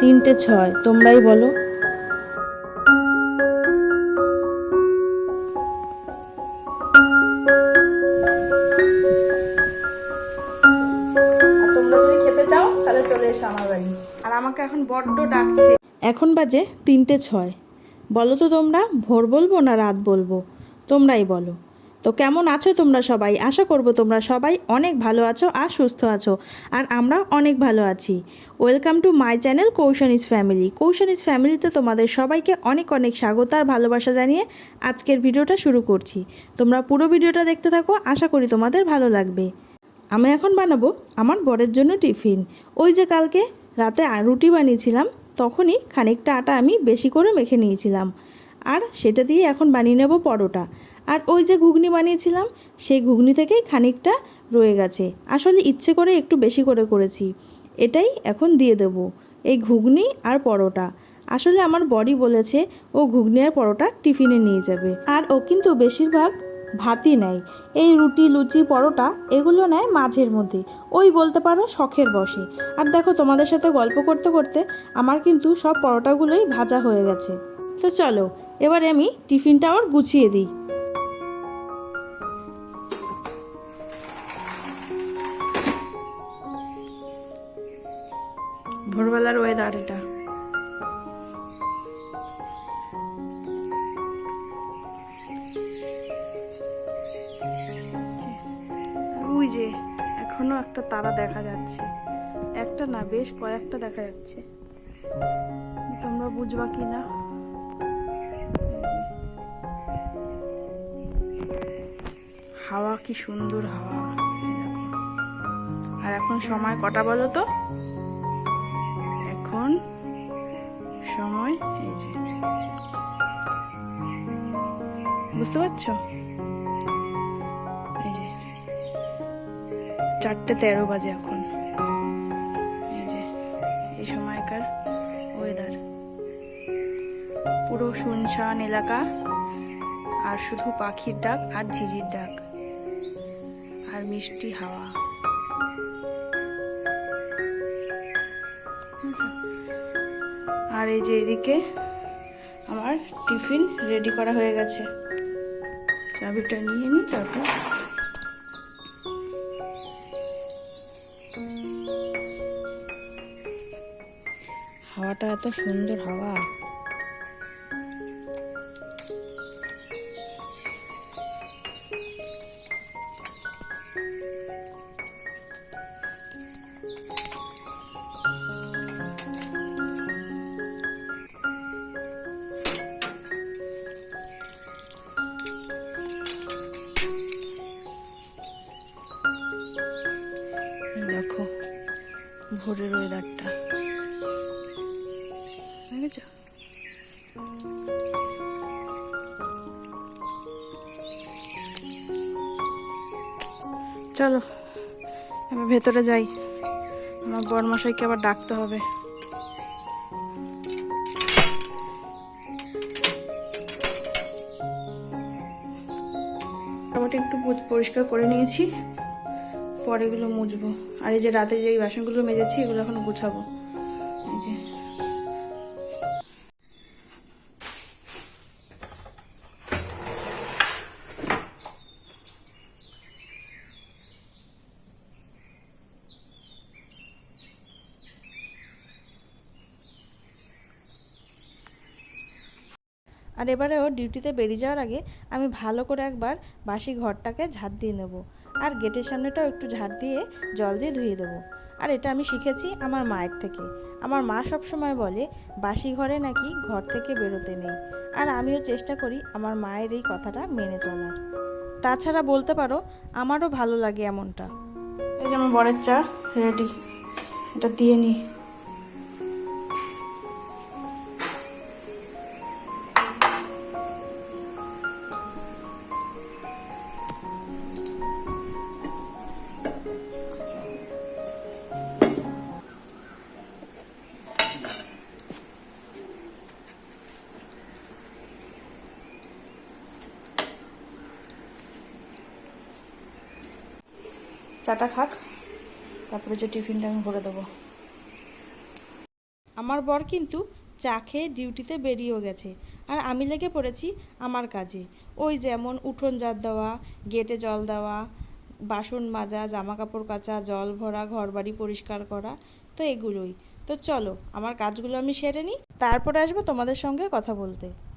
তিনটে ছয় তোমরাই বলো। আর তোমরা যদি খেতে চাও তাহলে চলে এসো আমার আর আমাকে এখন বড্ড ডাকছে। এখন বাজে তিনটে ছয়। বলো তো তোমরা ভোর বলব না রাত বলব? তোমরাই বলো। তো কেমন আছো তোমরা সবাই? আশা করব তোমরা সবাই অনেক ভালো আছো আর সুস্থ আছো। আর আমরা অনেক ভালো আছি। ওয়েলকাম টু মাই চ্যানেল কৌশন ইস ফ্যামিলি কৌশন ইস ফ্যামিলিতে তোমাদের সবাইকে অনেক অনেক স্বাগত আর ভালোবাসা জানিয়ে আজকের ভিডিওটা শুরু করছি। তোমরা পুরো ভিডিওটা দেখতে থাকো, আশা করি তোমাদের ভালো লাগবে। আমি এখন বানাবো আমার বরের জন্য টিফিন। ওই যে কালকে রাতে রুটি বানিয়েছিলাম, তখনই খানিকটা আটা আমি বেশি করে মেখে নিয়েছিলাম। আর সেটা দিয়ে এখন বানিয়ে নেব পরোটা। আর ওই যে ঘুগনি বানিয়েছিলাম, সেই ঘুগনি থেকেই খানিকটা রয়ে গেছে। আসলে ইচ্ছে করে একটু বেশি করে করেছি। এটাই এখন দিয়ে দেব, এই ঘুগনি আর পরোটা। আসলে আমার বডি বলেছে, ও ঘুগনি আর পরোটা টিফিনে নিয়ে যাবে। আর ও কিন্তু বেশিরভাগ ভাতই নেয়। এই রুটি, লুচি, পরোটা, এগুলো নেয় মাঝের মধ্যে। ওই বলতে পারো শখের বসে। আর দেখো তোমাদের সাথে গল্প করতে করতে আমার কিন্তু সব পরোটাগুলোই ভাজা হয়ে গেছে। তো চলো, এবারে আমি টিফিনটা ওর গুছিয়ে দিই। ভোরবেলার ওয়েদার এটা। ওই যে, এখনও একটা তারা দেখা যাচ্ছে। একটা না, বেশ কয়েকটা দেখা যাচ্ছে। তোমরা বুঝবা কি না? হাওয়া কি সুন্দর হাওয়া। আর এখন সময় কটা বলো তো? এখন সময়, এই যে। বুঝতে পারছ? এই যে। চারটে তেরো বাজে এখন। এই যে, এই সময়কার ওয়েদার পুরো শুনশান এলাকা, আর শুধু পাখির ডাক আর ঝিঝির ডাক। আর মিষ্টি হাওয়া। আর এই যে এদিকে আমার টিফিন রেডি করা হয়ে গেছে। চাবিটা নিয়ে নিই তারপর হাওয়াটা এত সুন্দর হাওয়া। চলো, আমি ভেতরে যাই। আমার বরমশাইকে আবার ডাকতে হবে। মোটামুটি একটু পরিষ্কার করে নিয়েছি পরে এগুলো মুছবো। আর এই যে রাতে যে বাসনগুলো মেজেছি, এগুলো এখন গুছাবো এই যে আর এবারেও ডিউটিতে বেরিয়ে যাওয়ার আগে আমি ভালো করে একবার বাসি ঘরটাকে ঝাঁট দিয়ে নেব। আর গেটের সামনেটাও একটু ঝাড় দিয়ে জল দিয়ে ধুয়ে দেবো। আর এটা আমি শিখেছি আমার মায়ের থেকে। আমার মা সব সময় বলে, বাসি ঘরে নাকি ঘর থেকে বেরোতে নেই। আর আমিও চেষ্টা করি আমার মায়ের এই কথাটা মেনে চলার। তাছাড়া বলতে পারো, আমারও ভালো লাগে এমনটা। এই যে আমার বরের চা রেডি এটা দিয়ে নিই চাটা খাক। তারপরে যে টিফিনটা আমি ভরে দেবো। আমার বর কিন্তু চা খেয়ে ডিউটিতে বেরিয়েও গেছে। আর আমি লেগে পড়েছি আমার কাজে। ওই যেমন উঠোন ঝাড় দেওয়া, গেটে জল দেওয়া, বাসন মাজা জামা কাপড় কাচা, জল ভরা, ঘরবাড়ি পরিষ্কার করা, তো এগুলোই। তো চলো, আমার কাজগুলো আমি সেরে নিই। তারপরে আসব তোমাদের সঙ্গে কথা বলতে।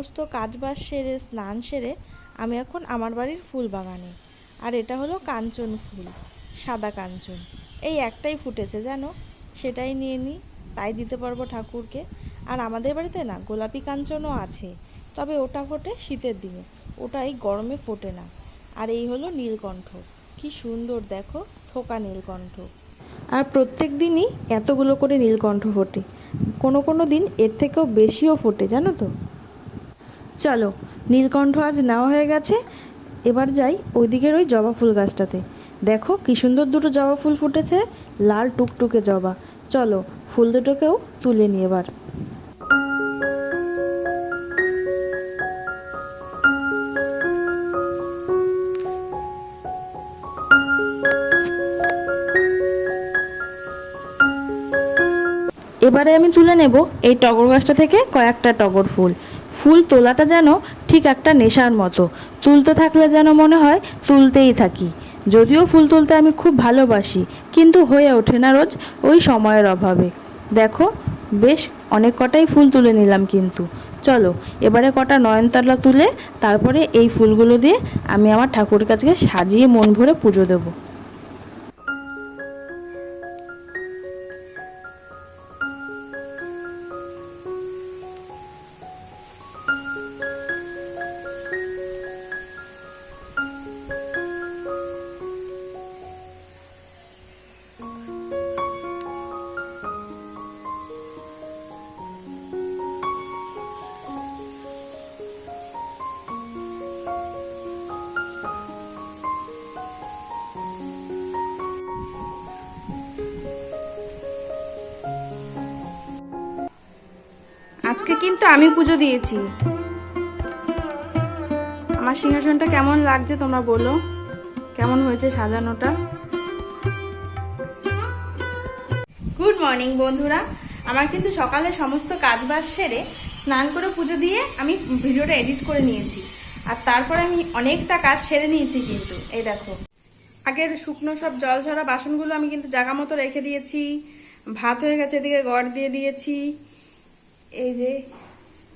সমস্ত কাজবাজ সেরে, স্নান সেরে আমি এখন আমার বাড়ির ফুল বাগানে। আর এটা হলো কাঞ্চন ফুল, সাদা কাঞ্চন। এই একটাই ফুটেছে, জানো? সেটাই নিয়ে নিই তাই দিতে পারব ঠাকুরকে। আর আমাদের বাড়িতে না গোলাপি কাঞ্চনও আছে, তবে ওটা ফোটে শীতের দিনে, ওটা এই গরমে ফোটে না। আর এই হলো নীলকণ্ঠ, কি সুন্দর দেখো, থোকা নীলকণ্ঠ। আর প্রত্যেক দিনই এতগুলো করে নীলকণ্ঠ ফোটে, কোনো কোনো দিন এর থেকেও বেশিও ফোটে, জানো তো? চলো, নীলকণ্ঠ আজ নেওয়া হয়ে গেছে। এবার যাই ওইদিকের ওই জবা ফুল গাছটাতে। দেখো কি সুন্দর দুটো জবা ফুল ফুটেছে, লাল টুকটুকে জবা। চলো, ফুল দুটোকেও তুলে নিই এবার। এবারে আমি তুলে নেব এই টগর গাছটা থেকে কয়েকটা টগর ফুল। ফুল তোলাটা যেন ঠিক একটা নেশার মতো। তুলতে থাকলে যেন মনে হয় তুলতেই থাকি। যদিও ফুল তুলতে আমি খুব ভালোবাসি, কিন্তু হয়ে ওঠে না রোজ ওই সময়ের অভাবে। দেখো, বেশ অনেক কটাই ফুল তুলে নিলাম কিন্তু। চলো, এবারে কটা নয়নতলা তুলে তারপরে এই ফুলগুলো দিয়ে আমি আমার ঠাকুরের কাছে সাজিয়ে মন ভরে পুজো দেবো। আজকে কিন্তু আমি পুজো দিয়েছি। আমার সিংহাসনটা কেমন লাগছে তোমরা বলো? কেমন হয়েছে সাজানোটা? গুড মর্নিং বন্ধুরা। আমার কিন্তু সকালে সমস্ত কাজ কাজবাজ সেরে স্নান করে পুজো দিয়ে আমি ভিডিওটা এডিট করে নিয়েছি। আর তারপরে আমি অনেকটা কাজ সেরে নিয়েছি কিন্তু। এই দেখো। আগের শুকনো সব জল ঝরা বাসনগুলো আমি কিন্তু জায়গা মতো রেখে দিয়েছি। ভাত হয়ে গেছে, এদিকে গড় দিয়ে দিয়েছি। এই যে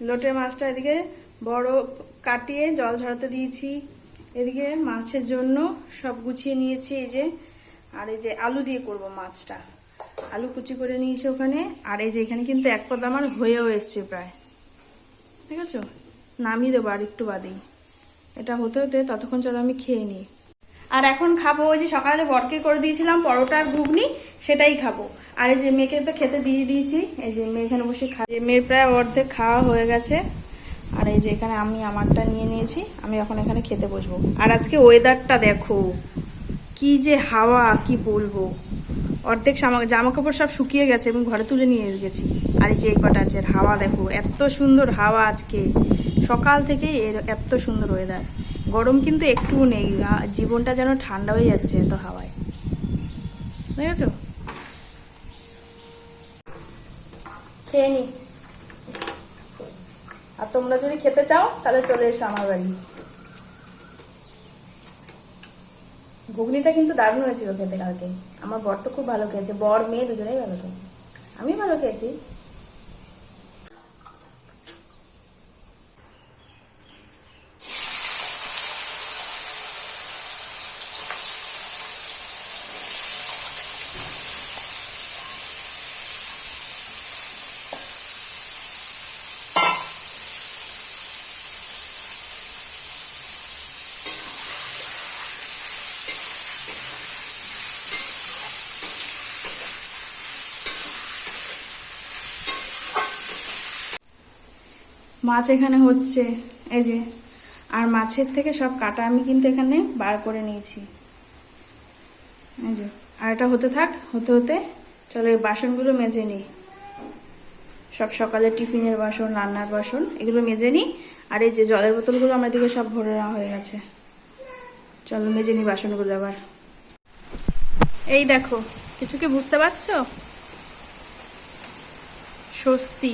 লোটে মাছটা এদিকে বড় কাটিয়ে জল ঝরাতে দিয়েছি। এদিকে মাছের জন্য সব গুছিয়ে নিয়েছি এই যে। আর এই যে আলু দিয়ে করব মাছটা। আলু কুচি করে নিয়েছি ওখানে। আর এই যে এখানে কিন্তু এক পদ আমার হয়েও এসছে প্রায়। ঠিক আছে? নামিয়ে দেবো আর একটু বাদেই। এটা হতে হতে ততক্ষণ চলো আমি খেয়ে নিই। আর এখন খাব ওই যে সকালে বরকে করে দিয়েছিলাম পরোটা আর ঘুগনি সেটাই খাব। আর এই যে মেয়েকে তো খেতে দিয়ে দিয়েছি, এই যে মেয়ে এখানে বসে খা মেয়ের প্রায় অর্ধেক খাওয়া হয়ে গেছে। আর এই যে এখানে আমি আমারটা নিয়ে নিয়েছি, আমি এখন এখানে খেতে বসবো। আর আজকে ওয়েদারটা দেখো, কি যে হাওয়া, কি বলব। অর্ধেক জামা কাপড় সব শুকিয়ে গেছে এবং ঘরে তুলে নিয়ে গেছি। আর এই যে এই কটা আছে, হাওয়া দেখো, এত সুন্দর হাওয়া আজকে। সকাল থেকে এর এত সুন্দর ওয়েদার গরম কিন্তু একটুও নেই জীবনটা যেন ঠান্ডা হয়ে যাচ্ছে এত হাওয়ায়। দেখেছ খেয়ে নি। আর তোমরা যদি খেতে চাও, তাহলে চলে এসো আমার বাড়ি। ঘুগনিটা কিন্তু দারুণ হয়েছিল খেতে কালকে। আমার বর তো খুব ভালো খেয়েছে। বর, মেয়ে দুজনেই ভালো খেয়েছে। আমি ভালো খেয়েছি। মাছ এখানে হচ্ছে, এই যে, আর মাছের থেকে সব কাটা আমি কিন্তু এখানে বার করে নিয়েছি। এই যে, আর এটা হতে থাক, হতে হতে চলো এই বাসনগুলো মেজে নিই। সব সকালে টিফিনের বাসন, রান্নার বাসন, এগুলো মেজে নিই, আর এই যে জলের বোতলগুলো আমার দিকে সব ভরে নেওয়া হয়ে গেছে। চলো মেজে নিই বাসনগুলো আবার। এই দেখো, কিছু কি বুঝতে পারছ? স্বস্তি।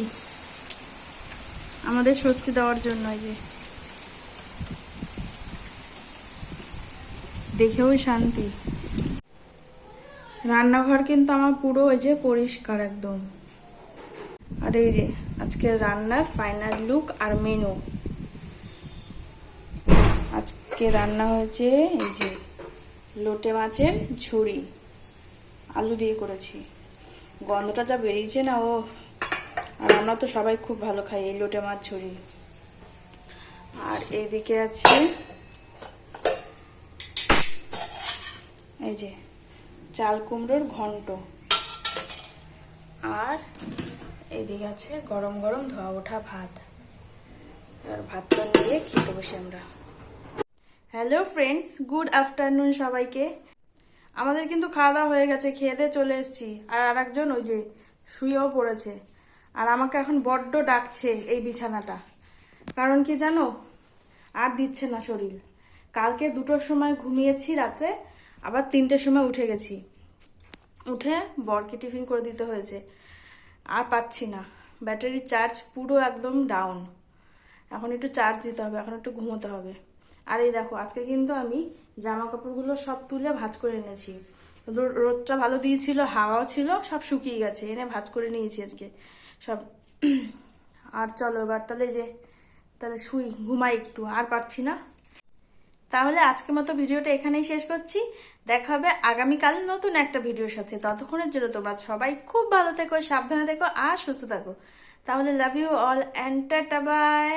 আমাদের স্বস্তি দেওয়ার জন্য যে। দেখেও শান্তি। রান্নাঘর কিন্তু আমার পুরো ওই যে পরিষ্কার একদম। আর এই যে আজকে রান্নার ফাইনাল লুক আর মেনু আজকে রান্না হয়েছে এই যে লোটে মাছের ঝুড়ি। আলু দিয়ে করেছি। গন্ধটা যা বেরিয়েছে না ও আর আমরা তো সবাই খুব ভালো খাই, এই লোটে মাছ ঝুড়ি আর এইদিকে আছে। এই যে, চাল কুমড়োর ঘন্ট। আর এইদিকে আছে গরম গরম ধোয়া ওঠা ভাত। এবার ভাতটা নিয়ে খেতে বসে আমরা। হ্যালো ফ্রেন্ডস গুড আফটারনুন সবাইকে। আমাদের কিন্তু খাওয়া দাওয়া হয়ে গেছে, খেয়ে দিয়ে চলে এসেছি। আর আরেকজন ওই যে শুয়েও পড়েছে। আর আমাকে এখন বড্ড ডাকছে এই বিছানাটা। কারণ কি জানো? আর দিচ্ছে না শরীর। কালকে দুটোর সময় ঘুমিয়েছি রাতে, আবার তিনটের সময় উঠে গেছি। উঠে বরকে টিফিন করে দিতে হয়েছে। আর পাচ্ছি না। ব্যাটারির চার্জ পুরো একদম ডাউন। এখন একটু চার্জ দিতে হবে, এখন একটু ঘুমোতে হবে। আর এই দেখো, আজকে কিন্তু আমি জামা কাপড়গুলো সব তুলে ভাঁজ করে এনেছি। রোদটা ভালো দিয়েছিল, হাওয়াও ছিল, সব শুকিয়ে গেছে। এনে ভাঁজ করে নিয়েছি আজকে। সব, আর চলো এবার তাহলে যে, তাহলে শুই, ঘুমাই একটু, আর পারছি না। তাহলে আজকের মতো ভিডিওটা এখানেই শেষ করছি। দেখা হবে আগামীকাল নতুন একটা ভিডিওর সাথে। ততক্ষণের জন্য তোমরা সবাই খুব ভালো থেকো, সাবধানে থেকো, আর সুস্থ থাকো। তাহলে love you all and bye